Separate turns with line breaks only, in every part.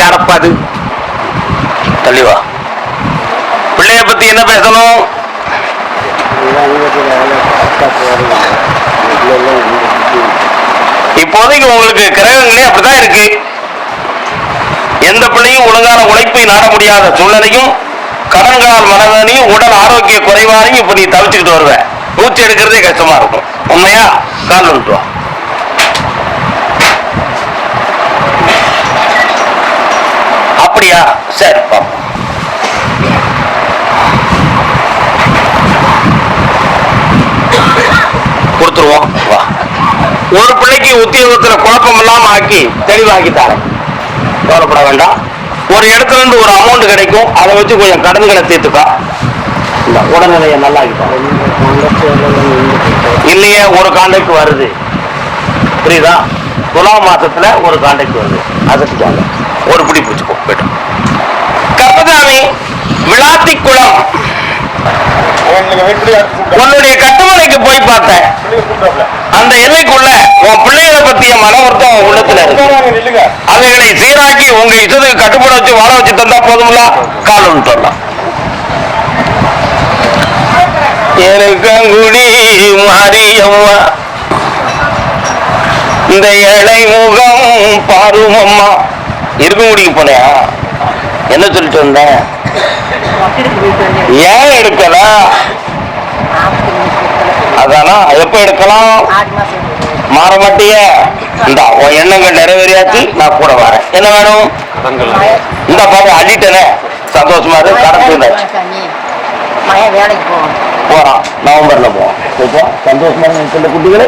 யாரப்பா அது தெளிவா. பிள்ளைய பத்தி என்ன பேசணும்? இப்போதைக்கு உங்களுக்கு கிரகங்களே அப்படிதான் இருக்கு. எந்த பிள்ளையும் ஒழுங்கான உழைப்பை நாட முடியாத சூழ்நிலையும் கடன்கால் மனதனையும் உடல் ஆரோக்கிய குறைவானையும் இப்ப நீ தவிச்சுக்கிட்டு வருவேன் மூச்சு எடுக்கிறதே கஷ்டமா இருக்கும். உண்மையா? கால் வந்துட்டு சரி கொடுத்துருவோம். வா. ஒரு பிள்ளைக்கு உத்தியோகத்துல குழப்பம் இல்லாம ஆக்கி தெளிவாக்கி தரேன். கவலைப்பட வேண்டாம். ஒரு இடத்துல இருந்து ஒரு அமௌண்ட் கிடைக்கும். அதை வச்சு கொஞ்சம் கடன்களை தீர்த்துக்கா. இந்த உடல்நிலையை நல்லா இல்லையே ஒரு காண்டாக்ட் வருது. புரியுதா? துலா மாசத்துல ஒரு காண்டாக்ட் வருது. அதுக்கு ஒரு பிடி பிடிச்சுக்கோ. போயிட்டோம் கப்பதாமி விளாத்தி குளம். உன்னுடைய கட்டுமனைக்கு போய் பார்த்தேன். அந்த எல்லைக்குள்ள உன் பிள்ளைகளை பத்திய மன வருத்தம் உள்ளத்துல இருக்கு. அவைகளை சீராக்கி உங்க இஷ்டத்துக்கு கட்டுப்பட வச்சு வாழ வச்சு தந்தா போதும்ல? காலம் சொல்லலாம் எனக்கங்குடி மாரியம்மா இந்த ஏழை முகம் பாருமம்மா இருக்குங்குடிக்கு போனையா என்ன சொல்லிட்டு வந்தேன் ஏன் எடுக்கல? அதானா எப்ப எடுக்கலாம்? மாற மாட்டிய. இந்த உன் எண்ணங்கள் நிறைவேறியாச்சு நான் கூட வரேன். என்ன வேணும்? இந்த பாரு அள்ளிட்டனே. சந்தோஷமா இருக்கு கடந்து
போகணும்
போறான் நவம்பர்ல போவோம். சந்தோஷமா இருங்க சில குட்டிகளே.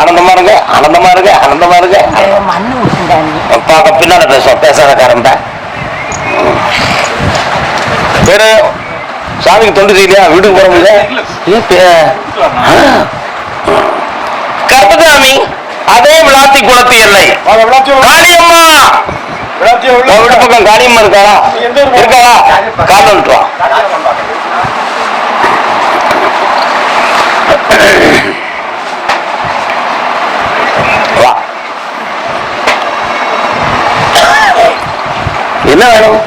ஆனந்தமா இருங்க ஆனந்தமா இருங்க ஆனந்தமா இருங்க. பார்க்க பின்னால பேசுவோம் பேசாத காரம்ப பேரு? சாமிக்கு தொண்டு செய்யலையா? வீட்டுக்கு போற முடியல? கருப்பசாமி அதே விளாத்தி குளத்து எல்லை. காளியம்மா! வீட்டு பக்கம் காளியம்மா இருக்காளா? இருக்காளா? கால் வந்துட்டு வா வா. என்ன வேணும்?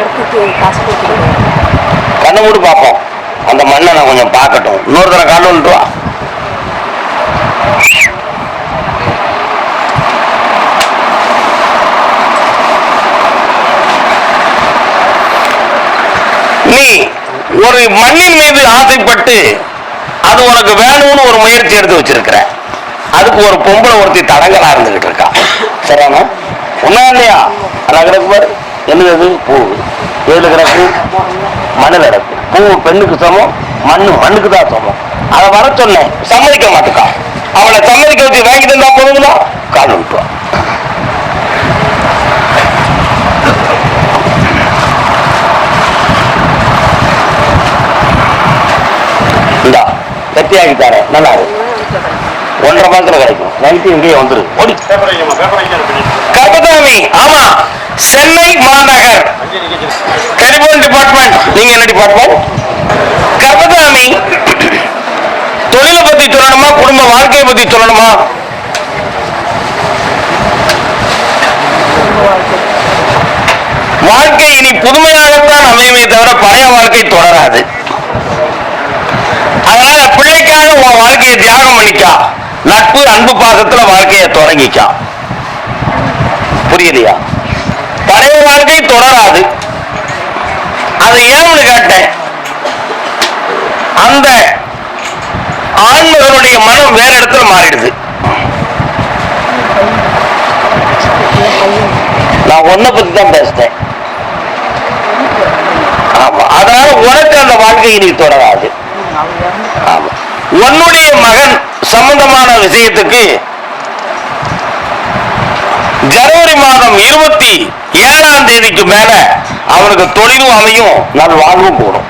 இடத்துக்கு காசு கொடுத்துருவோம்
கண்ணை மூடி பார்ப்போம் அந்த மண்ணை நான் கொஞ்சம் பார்க்கட்டும். இன்னொரு தடவை கால் வந்துட்டு வா. நீ ஒரு மண்ணின் மீது ஆசைப்பட்டு அது உனக்கு வேணும்னு ஒரு முயற்சி எடுத்து வச்சிருக்கிற. அதுக்கு ஒரு பொம்பளை ஒருத்தி தடங்கலா இருந்துகிட்டு இருக்கா. சரியானா உண்மையா இல்லையா? என்னது பூ. எதுல கிடக்கு? மண்ணில் கிடக்கு. பூ பெண்ணுக்கு சமம் மண்ணு மண்ணுக்கு தான் சமம். அதை வர சொன்னேன். சம்மதிக்க மாட்டுக்கா அவளை சம்மதிக்க வச்சு வாங்கி தந்தா போதுங்களா? கால் விட்டுவா இந்தா தரேன். நல்லா இருக்கு ஒன்றரை மாசத்துல கிடைக்கும். நைட்டு இங்கேயே வந்துரு. ஓடி. கருப்பசாமி ஆமா. சென்னை மாநகர். டெலிபோன் டிபார்ட்மெண்ட் நீங்க என்ன டிபார்ட்மெண்ட் கபதாமி தொழிலை பத்தி சொல்லணுமா? குடும்ப வாழ்க்கையை பத்தி சொல்லணுமா? வாழ்க்கை இனி புதுமையாகத்தான் அமையுமே தவிர பழைய வாழ்க்கை தொடராது. அதனால பிள்ளைக்காக உன் வாழ்க்கையை தியாகம் பண்ணிக்கா. நட்பு அன்பு பாசத்துல வாழ்க்கையை தொடங்கிக்கா. புரியலையா பழைய வாழ்க்கை தொடராது. அது ஏன்னு கேட்டேன்? அந்த ஆண்மகனுடைய மனம் வேற இடத்துல மாறிடுது. நான் ஒன்ன பத்தி தான் பேசினேன். அதனால உனக்கு அந்த வாழ்க்கை இனி தொடராது. உன்னுடைய மகன் சம்பந்தமான விஷயத்துக்கு ஜனவரி மாதம் இருபத்தி ஏழாம் தேதிக்கு மேல அவனுக்கு தொழிலும் அமையும் நல் வாழ்வும் போடும்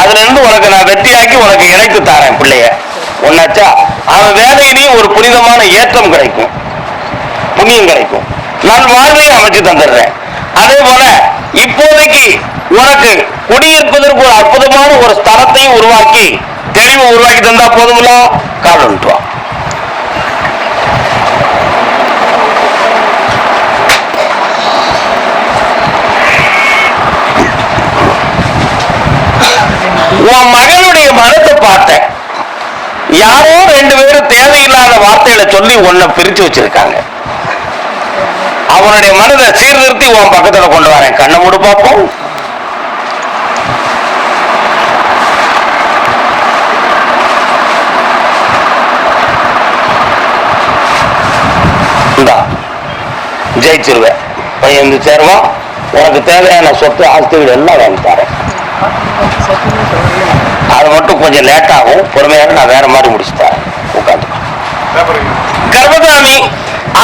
அதுல இருந்து உனக்கு நான் வெற்றியாக்கி உனக்கு இணைத்து தரேன் பிள்ளைய. உன்னாச்சா அவன் வேலையிலையும் ஒரு புனிதமான ஏற்றம் கிடைக்கும். புண்ணியம் கிடைக்கும். நான் வாழ்வையும் அமைச்சு தந்துடுறேன். அதே போல இப்போதைக்கு உனக்கு குடியிருப்பதற்கு ஒரு அற்புதமான ஒரு ஸ்தலத்தையும் உருவாக்கி தெளிவு உருவாக்கி தந்தா போதுங்களா கால் பார்த்தேன். யாரோ ரெண்டு பேரும் தேவையில்லாத வார்த்தைகளை சொல்லி உன்னை பிரிச்சு வச்சிருக்காங்க. அவனுடைய மனதை சீர்திருத்தி உன் பக்கத்துல கொண்டு வரேன். கண்ணை மூடு பார்ப்போம் ஜெயிச்சிருவேன். பையன் வந்து சேருவான். உனக்கு தேவையான சொத்து ஆஸ்திகள் எல்லாம் வாங்கி தரேன். அது மட்டும் கொஞ்சம் லேட் ஆகும். பொறுமையாக நான் வேற மாதிரி முடிச்சு தரேன் உட்காந்துக்கோ. கர்மசாமி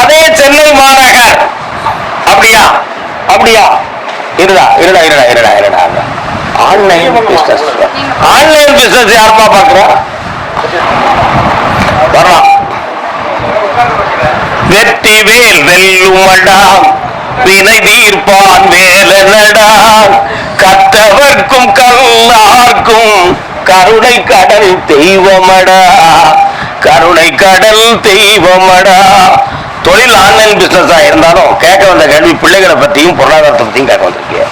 அதே சென்னை மாநகர். அப்படியா? அப்படியா? இருடா இருடா இருடா இருடா இருடா. ஆன்லைன் பிசினஸ் ஆன்லைன் பிசினஸ் யாருப்பா பாக்குறா? வரலாம். வெற்றி வேல் வெல்லுமடா. வினை தீர்ப்பான் வேலனடா. கற்றவர்க்கும் கல்லார்க்கும் கருணை கடல் தெய்வமடா. கருணை கடல் தெய்வமடா. தொழில் ஆன்லைன் பிசினஸா இருந்தாலும் கேட்க வந்த கேள்வி பிள்ளைகளை பத்தியும் பொருளாதாரத்தை பத்தியும் கேட்க வந்திருக்கீங்க.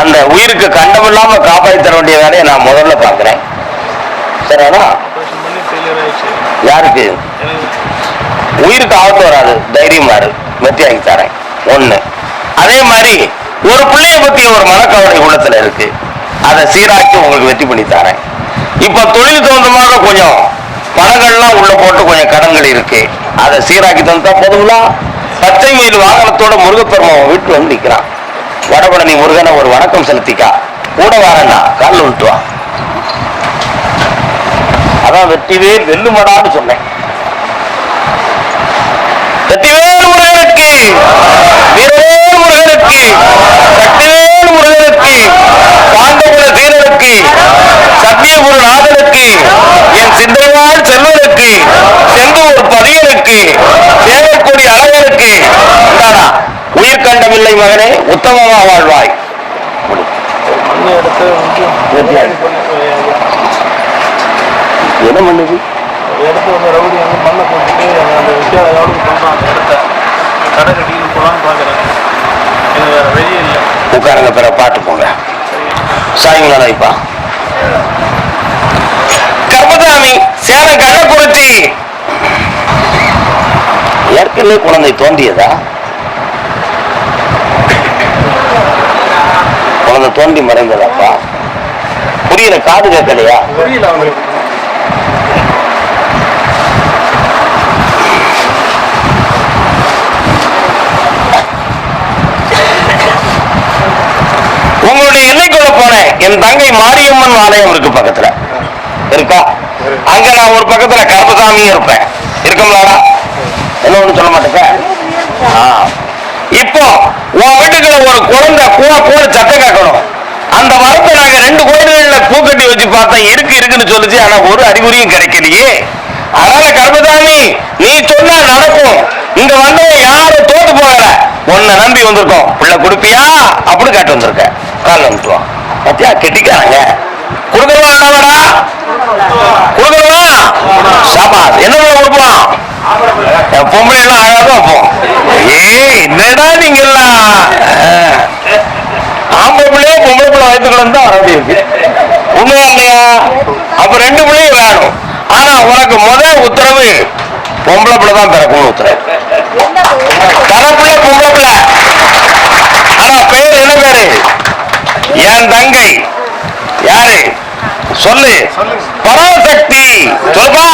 அந்த உயிருக்கு கண்டமில்லாம காப்பாற்றி தர வேண்டிய வேலையை நான் முதல்ல பாக்குறேன் சரியானா யாருக்கு? உயிருக்கு ஆபத்து வராது. தைரியமா இரு வெற்றியாகி தரேன். ஒண்ணு. அதே மாதிரி ஒரு பிள்ளைய பத்தி ஒரு மனக்கவலை உள்ளத்துல இருக்கு. அதை சீராக்கி உங்களுக்கு வெற்றி பண்ணி தரேன். இப்போ தொழில் சொந்தமாக கொஞ்சம் பணங்கள்லாம் உள்ள போட்டு கொஞ்சம் கடன்கள் இருக்கு. அதை சீராக்கி தந்தா போதுங்களா? பச்சை மயில் வாகனத்தோட முருகப்பெருமான் வீட்டு வந்து நிற்கிறான் வடபழனி முருகனை ஒரு வணக்கம் செலுத்திக்கா. கூட வரேன்டா காலில் விட்டு அதான் வெற்றிவேல் வெல்லுமடான்னு சொன்னேன். வெற்றிவேல் முருகனுக்கு வீரவேல் முருகனுக்கு சக்திவேல் முருகனுக்கு பாண்ட சீரனுக்கு சத்தியகுரு ஆதலுக்கு என் சிந்தைவாழ் செல்வனுக்கு செந்தூர் பதியனுக்கு சேவற்கொடி அழகனுக்கு இந்தாடா உயிர் கண்டமில்லை மகனே உத்தமமா வாழ்வாய்.
எடுத்து வந்து
என்ன பண்ணுது
எடுத்து வந்து ரவுடி வந்து மண்ணை போட்டுட்டு அந்த விஷயம் ஏதாவது பண்ணுறான் அந்த இடத்த கடை கட்டிட்டு போகலான்னு பார்க்குறேன் எனக்கு வேறு வழி இல்லை
உட்காரங்க பிற பாட்டு போங்க. சாயங்களா இப்பா கர்மசாமி சேலம் கள்ளக்குறிச்சி ஏற்கனவே குழந்தை தோன்றியதா? குழந்தை தோண்டி மறைந்ததாப்பா. புரியல காது கேட்கலையா?
புரியல அவங்களுக்கு.
என் தங்கை மாரியம்மன் ஆலயம் இருக்கு பக்கத்துல. இருக்கா? அங்க நான் ஒரு பக்கத்துல கருப்பசாமியும் இருப்பேன். இருக்கும்லாடா? என்ன ஒண்ணு சொல்ல மாட்டேங்க? இப்போ உன் வீட்டுக்குள்ள ஒரு குழந்தை கூட கூட சத்தம் கேட்கணும். அந்த மரத்தை நாங்க ரெண்டு கோயில்கள்ல பூக்கட்டி வச்சு பார்த்தோம் இருக்கு இருக்குன்னு சொல்லுச்சு. ஆனா ஒரு அறிகுறியும் கிடைக்கலையே. அதனால கருப்பசாமி நீ சொன்னா நடக்கும். இங்க வந்தவன் யாரும் தோத்து போகல. உன்னை நம்பி வந்திருக்கோம். பிள்ளை கொடுப்பியா? அப்படின்னு கேட்டு வந்திருக்க. கால் வந்துட்டுவான் பத்தியா கெட்டிக்காரங்க கொடுக்கணுமா வேண்டாமாடா கொடுக்கணுமா சாபாஸ் என்ன என் பொம்பளை எல்லாம் அழகா வைப்போம் ஏய் என்னடா நீங்க எல்லாம் ஆம்பளை பிள்ளைய பொம்பளை பிள்ளை வயிற்றுக்குள்ள தான் வர இருக்கு உண்மையா இல்லையா அப்ப ரெண்டு பிள்ளையும் வேணும். ஆனா உனக்கு முதல் உத்தரவு பொம்பளை பிள்ளை தான் பிறக்கணும் உத்தரவு. தரப்பிள்ளை பொம்பளை பிள்ளை. ஆனா பேர் என்ன பேரு? என் தங்கை. யாரு? சொல்லு. பராசக்தி. சொல்லுப்பா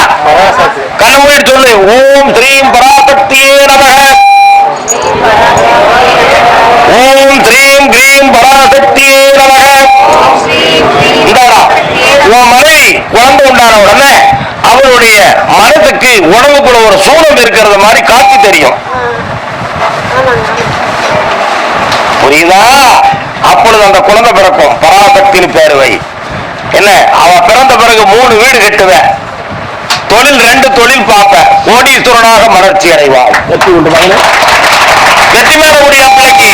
கண்ணு சொல்லு. ஓம் ஸ்ரீம் பராசக்தியே நமக. ஓம் ஸ்ரீம் கிரீம் பராசக்தியே நமக. இந்தாடா உன் மனைவி குழந்தை உண்டான உடனே அவளுடைய மனதுக்கு உடம்புக்குள்ள ஒரு சூழல் இருக்கிறது மாதிரி காட்சி தெரியும். புரியுதா? அப்பொழுது அந்த குழந்தை பிறக்கும். பராசக்தின்னு பேருவை என்ன? அவ பிறந்த பிறகு மூணு வீடு கட்டுவேன். தொழில் ரெண்டு தொழில் பார்ப்பேன். கோடீஸ்வரனாக மலர்ச்சி அடைவாள். வெற்றி உண்டு மகனே. வெற்றி மேல
ஒரு யாத்திரைக்கு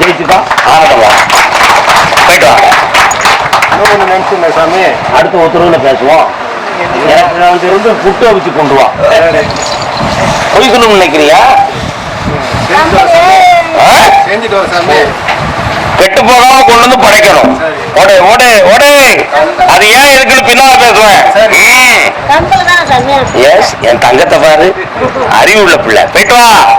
ஜெயிச்சுட்டா ஆனதமா போயிட்டு வாங்க.
இன்னும் நினச்சிருந்தேன் சாமி.
அடுத்த உத்தரவுல பேசுவோம். எனக்கு நான் இருந்து புட்டு அவிச்சு கொண்டு வா. குளிக்கணும்னு நினைக்கிறியா?
செஞ்சுட்டு வர சாமி.
கெட்டு போகாம கொண்டு வந்து படைக்கணும். ஓடு ஓடு ஓடு. அது ஏன் இருக்குன்னு பின்னால பேசுவேன்.
சரி.
எஸ் என் தங்கத்தை பாரு. அறிவுள்ள பிள்ளை. போயிட்டு வா.